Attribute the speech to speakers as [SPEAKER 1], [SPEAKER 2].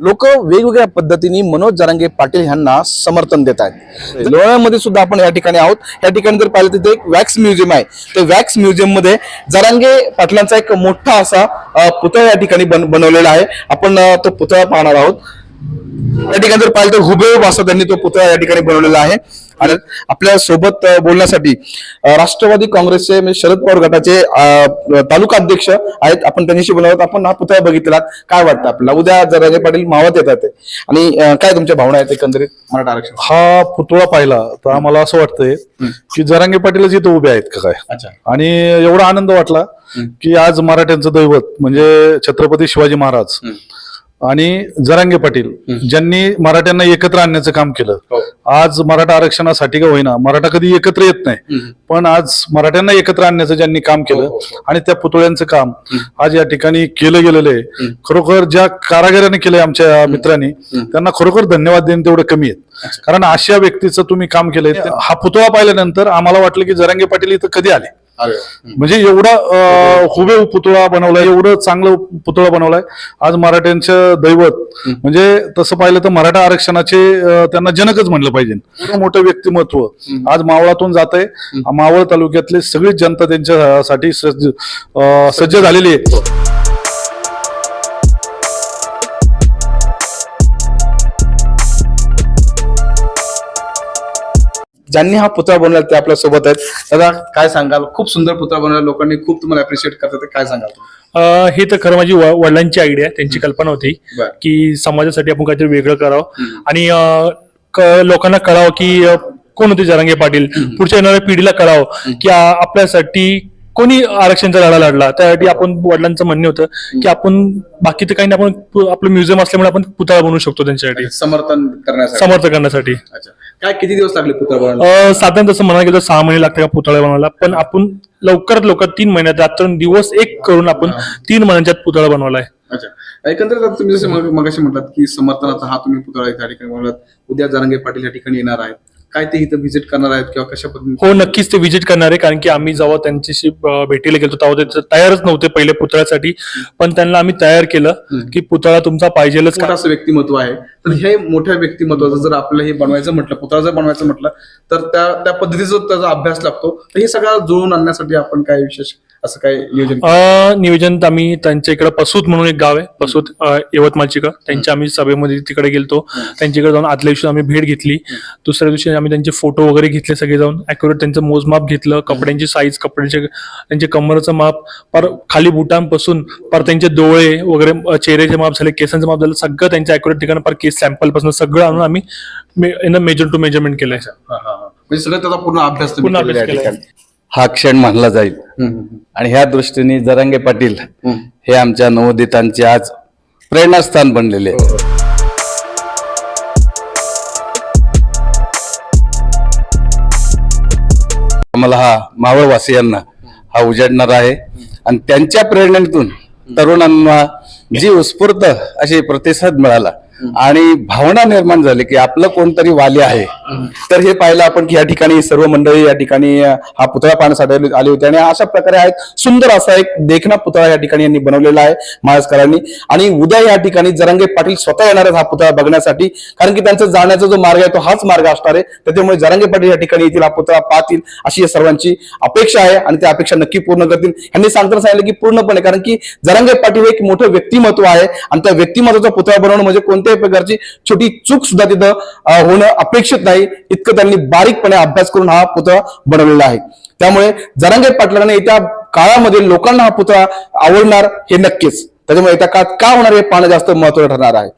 [SPEAKER 1] लोक वेगवेगळ्या पद्धतीने मनोज जरांगे पाटील यांना समर्थन देत आहेत. लोणावळ्यामध्ये सुद्धा आपण या ठिकाणी आहोत. या ठिकाणी जर पाहिलं तिथे एक वॅक्स म्युझियम आहे. ते वॅक्स म्युझियममध्ये जरांगे पाटलांचा एक मोठा असा पुतळा या ठिकाणी बन- बनवलेला आहे. आपण तो पुतळा पाहणार आहोत. या ठिकाणी जर पाहिलं तर हुबेहूब असा त्यांनी तो पुतळा या ठिकाणी बनवलेला आहे. आणि आपल्यासोबत बोलण्यासाठी राष्ट्रवादी काँग्रेसचे म्हणजे शरद पवार गटाचे तालुका अध्यक्ष आहेत. आपण त्यांच्याशी बोलत आपण हा पुतळा बघितला काय वाटतं आपल्याला? उद्या जरांगे पाटील मावत येतात. आणि काय तुमच्या भावना आहेत एकंदरीत मराठा आरक्षण
[SPEAKER 2] हा पुतळा पाहिला तर आम्हाला असं वाटतंय की जरांगे पाटीलच इथं उभे आहेत का काय? आणि एवढा आनंद वाटला की आज मराठ्यांचं दैवत म्हणजे छत्रपती शिवाजी महाराज आणि जरांगे पाटील ज्यांनी मराठ्यांना एकत्र आणण्याचं काम केलं.
[SPEAKER 1] हो.
[SPEAKER 2] आज मराठा आरक्षणासाठी का होईना मराठा कधी एकत्र येत नाही. पण आज मराठ्यांना एकत्र आणण्याचं ज्यांनी काम
[SPEAKER 1] हो,
[SPEAKER 2] केलं आणि त्या पुतळ्यांचं काम आज या ठिकाणी केलं गेलेलं आहे. खरोखर ज्या कारागिराने केलंय आमच्या मित्रांनी त्यांना खरोखर धन्यवाद देणं तेवढं कमी आहेत कारण अशा व्यक्तीचं तुम्ही काम केलंय हा पुतळा पाहिल्यानंतर आम्हाला वाटलं की जरांगे पाटील इथं कधी आले? म्हणजे एवढा हुबेहूब पुतळा बनवलाय एवढं चांगलं पुतळा बनवलाय. आज मराठ्यांचं दैवत म्हणजे तसं पाहिलं तर मराठा आरक्षणाचे त्यांना जनकच म्हणलं पाहिजे. मोठं व्यक्तिमत्व आज मावळातून जात आहे मावळ तालुक्यातली सगळीच जनता त्यांच्यासाठी सज्ज झालेली आहे.
[SPEAKER 1] ज्यांनी हा पुतळा बनवला ते आपल्यासोबत आहेत. दादा काय सांगाल? खूप सुंदर पुतळा बनवला लोकांनी खूप तुम्हाला अप्रिशिएट करतात काय सांगाल
[SPEAKER 3] ही तर खरं माझी वडिलांची आयडिया त्यांची कल्पना होती. की समाजासाठी आपण काहीतरी वेगळं करावं. आणि लोकांना कळावं की कोण होते जरांगे पाटील? पुढच्या येणाऱ्या पिढीला कळावं की आपल्यासाठी कोणी आरक्षणचा लढा लढला. त्यासाठी आपण वडिलांचं म्हणणं होतं की आपण बाकी तर काही नाही आपण आपलं म्युझियम असल्यामुळे आपण पुतळा बनवू शकतो त्यांच्यासाठी.
[SPEAKER 1] समर्थन करण्यासाठी.
[SPEAKER 3] समर्थ करण्यासाठी.
[SPEAKER 1] अच्छा. काय किती दिवस लागले पुतळा बनवायला?
[SPEAKER 3] अ, साधारण तसं म्हणायला गेलं तर सहा महिने लागते का पुतळा बनवायला. पण आपण लवकरात लवकर तीन महिन्यात रात्र दिवस एक करून आपण तीन महिन्याच्यात पुतळा बनवलाय
[SPEAKER 1] अच्छा. एकंदरीत आता तुम्ही जसे मग मगाशी म्हटलात की समर्थनाचा हा तुम्ही पुतळा त्या ठिकाणी बनवलात. उद्या जरांगे पाटील या ठिकाणी येणार आहेत. काय ते इथं व्हिजिट करणार आहेत किंवा कशा पद्धतीने?
[SPEAKER 3] हो नक्कीच ते व्हिजिट करणार आहे कारण की आम्ही जेव्हा त्यांच्याशी अ, भेटीला गेलो तेव्हा ते तयारच नव्हते पहिले पुतळ्यासाठी. पण त्यांना आम्ही तयार केलं की पुतळा तुमचा पाहिजेलच
[SPEAKER 1] मोठं असं व्यक्तिमत्व आहे. तर हे मोठ्या व्यक्तिमत्वाचं जर आपल्याला हे बनवायचं म्हटलं पुतळा जर बनवायचं म्हटलं तर त्या त्या पद्धतीचा त्याचा अभ्यास लागतो. तर हे सगळं जुळून आणण्यासाठी आपण काय विशेष असं काय नियोजन केलं?
[SPEAKER 3] अ, नियोजन तर आम्ही त्यांच्या इकडे पसूत म्हणून एक गाव आहे पसूत अ, यवतमाळची का त्यांच्या आम्ही सभेमध्ये तिकडे गेलतो त्यांच्याकडे जाऊन आदल्या दिवशी आम्ही भेट घेतली दुसऱ्या दिवशी आम्ही त्यांचे फोटो वगैरे घेतले सगळे जाऊन अॅक्युरेट त्यांचं मोजमाप घेतलं कपड्यांची साईज कपड्यांचे त्यांचे कमरचं माप पर खाली बुटांपासून पर त्यांचे डोळे वगैरे अ, चेहऱ्याचे माप झाले केसांचं माप झालं सगळं त्यांच्या अॅक्युरेट ठिकाणी पर केस सॅम्पलपासून सगळं आणून आम्ही मेजर टू मेजरमेंट केलंय.
[SPEAKER 1] म्हणजे सगळं त्याचा पूर्ण अभ्यास तुम्ही
[SPEAKER 3] पूर्ण
[SPEAKER 1] केलेला
[SPEAKER 3] अभ्यास
[SPEAKER 1] आहे. ठिकाणी.
[SPEAKER 4] हा क्षण मानला जाईल आणि ह्या दृष्टीने जरांगे पाटील. हे आमच्या नवोदितांचे आज प्रेरणास्थान बनलेले आहेत. आम्हाला हा मावळवासियांना हा उजाडणार आहे आणि त्यांच्या प्रेरणेतून तरुणांना जी उत्स्फूर्त अशी प्रतिसाद मिळाला आणि भावना निर्माण झाली की आपलं कोणतरी वाली आहे. तर हे पाहिलं आपण की या ठिकाणी सर्व मंडळी या ठिकाणी हा पुतळा पाहण्यासाठी आली- होती. आणि अशा प्रकारे एक सुंदर असा एक देखना पुतळा या ठिकाणी यांनी बनवलेला आहे महाराजकरांनी. आणि उद्या या ठिकाणी जरांगे पाटील स्वतः येणार आहेत हा पुतळा बघण्यासाठी. कारण की त्यांचा जाण्याचा जो मार्ग आहे तो हाच मार्ग असणार आहे. त्याच्यामुळे जरांगे पाटील या ठिकाणी येतील हा पुतळा पाहतील. अशी या सर्वांची अपेक्षा आहे आणि त्या अपेक्षा नक्की पूर्ण करतील. यांनी सांगताना सांगितलं की पूर्णपणे कारण की जरांगे पाटील हे एक मोठं व्यक्तिमत्व आहे. आणि त्या व्यक्तिमत्वाचा पुतळा बनवणं म्हणजे कोणत्याही प्रकारची छोटी चूक सुद्धा तिथं होणं अपेक्षित नाही. इतकं त्यांनी बारीकपणे अभ्यास करून हा पुतळा बनवलेला आहे. त्यामुळे जरांगे पाटलांना येत्या काळामध्ये लोकांना हा पुतळा आवडणार हे नक्कीच. त्याच्यामुळे येत्या काळात का होणार हे पाहणं जास्त महत्वाचं ठरणार आहे.